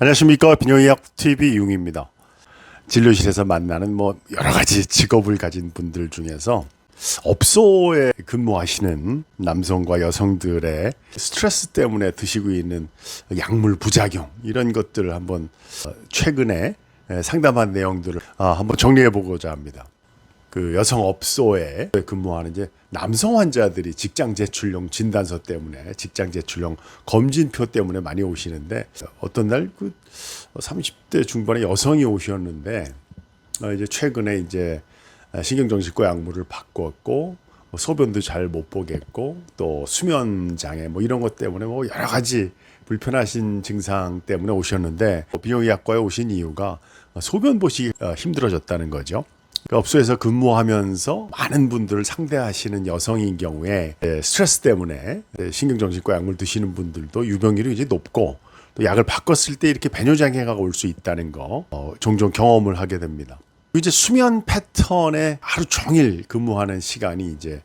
안녕하십니까 비뇨의학 TV 이용입니다. 진료실에서 만나는 뭐 여러 가지 직업을 가진 분들 중에서 업소에 근무하시는 남성과 여성들의 스트레스 때문에 드시고 있는 약물 부작용 이런 것들을 한번 어, 최근에 상담한 내용들을 아, 한번 정리해 보고자 합니다. 그 여성 업소에 근무하는 이제 남성 환자들이 직장 제출용 진단서 때문에 직장 제출용 검진표 때문에 많이 오시는데 어떤 날 그 30대 중반의 여성이 오셨는데 어, 이제 최근에 이제 신경정신과 약물을 바꿨고 뭐 소변도 잘 못 보겠고 또 수면 장애 뭐 이런 것 때문에 뭐 여러 가지 불편하신 증상 때문에 오셨는데 비용의학과에 오신 이유가 소변 보시기 어, 힘들어졌다는 거죠. 그 업소에서 근무하면서 많은 분들을 상대하시는 여성인 경우에 예, 스트레스 때문에 예, 신경정신과 약물 드시는 분들도 유병률이 이제 높고 또 약을 바꿨을 때 이렇게 배뇨 장애가 올 수 있다는 거 어, 종종 경험을 하게 됩니다. 이제 수면 패턴에 하루 종일 근무하는 시간이 이제 에,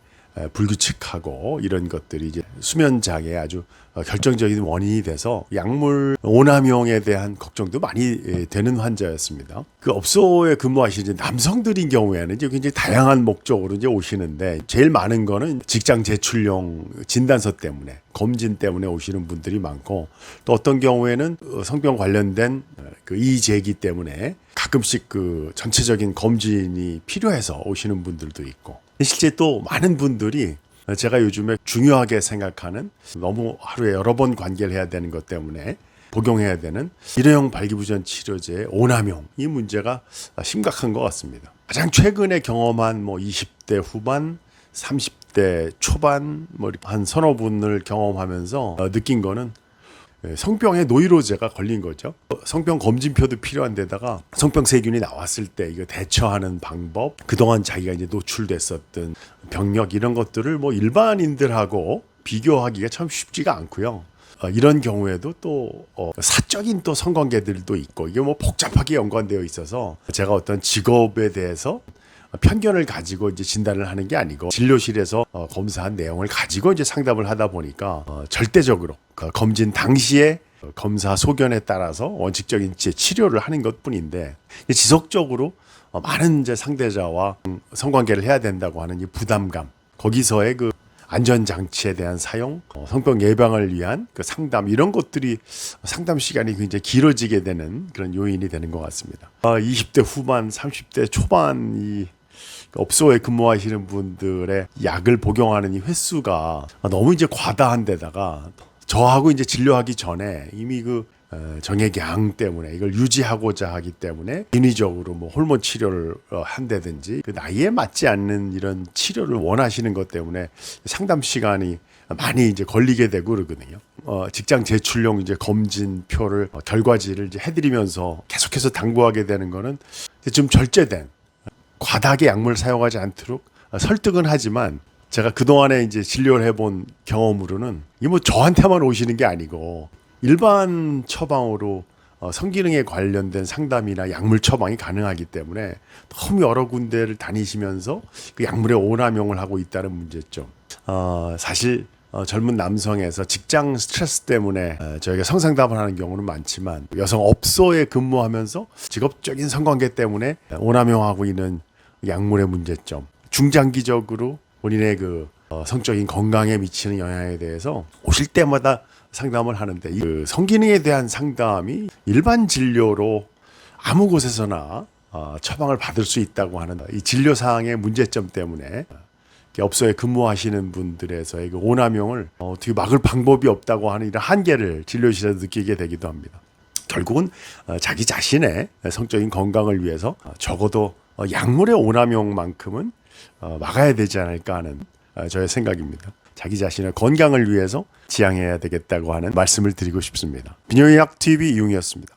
불규칙하고 이런 것들이 이제 수면 장애 아주 어, 결정적인 원인이 돼서 약물 오남용에 대한 걱정도 많이 에, 되는 환자였습니다. 그 업소에 근무하시는 남성들인 경우에는 이제 굉장히 다양한 목적으로 이제 오시는데 제일 많은 거는 직장 제출용 진단서 때문에 검진 때문에 오시는 분들이 많고 또 어떤 경우에는 어, 성병 관련된 어, 그 이의 제기 때문에 가끔씩 그 전체적인 검진이 필요해서 오시는 분들도 있고 실제 또 많은 분들이 제가 요즘에 중요하게 생각하는 너무 하루에 여러 번 관계를 해야 되는 것 때문에 복용해야 되는 일회용 발기부전 치료제의 오남용 이 문제가 심각한 것 같습니다. 가장 최근에 경험한 뭐 20대 후반, 30대 초반 뭐 한 서너 분을 경험하면서 어, 느낀 거는 예, 성병에 노이로제가 걸린 거죠. 어, 성병 검진표도 필요한 데다가 성병 세균이 나왔을 때 이거 대처하는 방법, 그동안 자기가 이제 노출됐었던 병력 이런 것들을 뭐 일반인들하고 비교하기가 참 쉽지가 않고요. 어, 이런 경우에도 또 어, 사적인 또 성관계들도 있고 이게 뭐 복잡하게 연관되어 있어서 제가 어떤 직업에 대해서 편견을 가지고 이제 진단을 하는 게 아니고 진료실에서 어, 검사한 내용을 가지고 이제 상담을 하다 보니까 어, 절대적으로 그 검진 당시에 검사 소견에 따라서 원칙적인 치료를 하는 것 뿐인데 이제 지속적으로 어, 많은 이제 상대자와 음, 성관계를 해야 된다고 하는 이 부담감 거기서의 그 안전 장치에 대한 사용, 어, 성병 예방을 위한 그 상담 이런 것들이 상담 시간이 굉장히 길어지게 되는 그런 요인이 되는 것 같습니다. 아, 20대 후반, 30대 초반 이 업소에 근무하시는 분들의 약을 복용하는 이 횟수가 너무 이제 과다한 데다가 저하고 이제 진료하기 전에 이미 그 어, 정액양 때문에 이걸 유지하고자 하기 때문에 인위적으로 뭐 호르몬 치료를 어, 한다든지 그 나이에 맞지 않는 이런 치료를 원하시는 것 때문에 상담 시간이 많이 이제 걸리게 되고 그러거든요. 어, 직장 제출용 이제 검진표를 어, 결과지를 이제 해드리면서 계속해서 당부하게 되는 거는 좀 절제된 과다하게 약물을 사용하지 않도록 설득은 하지만 제가 그동안에 이제 진료를 해본 경험으로는 이게 뭐 저한테만 오시는 게 아니고 일반 처방으로 어, 성기능에 관련된 상담이나 약물 처방이 가능하기 때문에 너무 여러 군데를 다니시면서 그 약물의 오남용을 하고 있다는 문제점. 어, 사실 어, 젊은 남성에서 직장 스트레스 때문에 어, 저희가 성상담을 하는 경우는 많지만 여성 업소에 근무하면서 직업적인 성관계 때문에 오남용하고 있는 약물의 문제점, 중장기적으로 본인의 그 어, 성적인 건강에 미치는 영향에 대해서 오실 때마다 상담을 하는데 그 성기능에 대한 상담이 일반 진료로 아무 곳에서나 어, 처방을 받을 수 있다고 하는 이 진료 사항의 문제점 때문에 업소에 근무하시는 분들에서의 그 오남용을 어, 어떻게 막을 방법이 없다고 하는 이런 한계를 진료실에서 느끼게 되기도 합니다. 결국은 어, 자기 자신의 성적인 건강을 위해서 어, 적어도 어, 약물의 오남용만큼은 어, 막아야 되지 않을까 하는 어, 저의 생각입니다. 자기 자신의 건강을 위해서 지향해야 되겠다고 하는 말씀을 드리고 싶습니다. 비뇨의학 TV 이용이었습니다.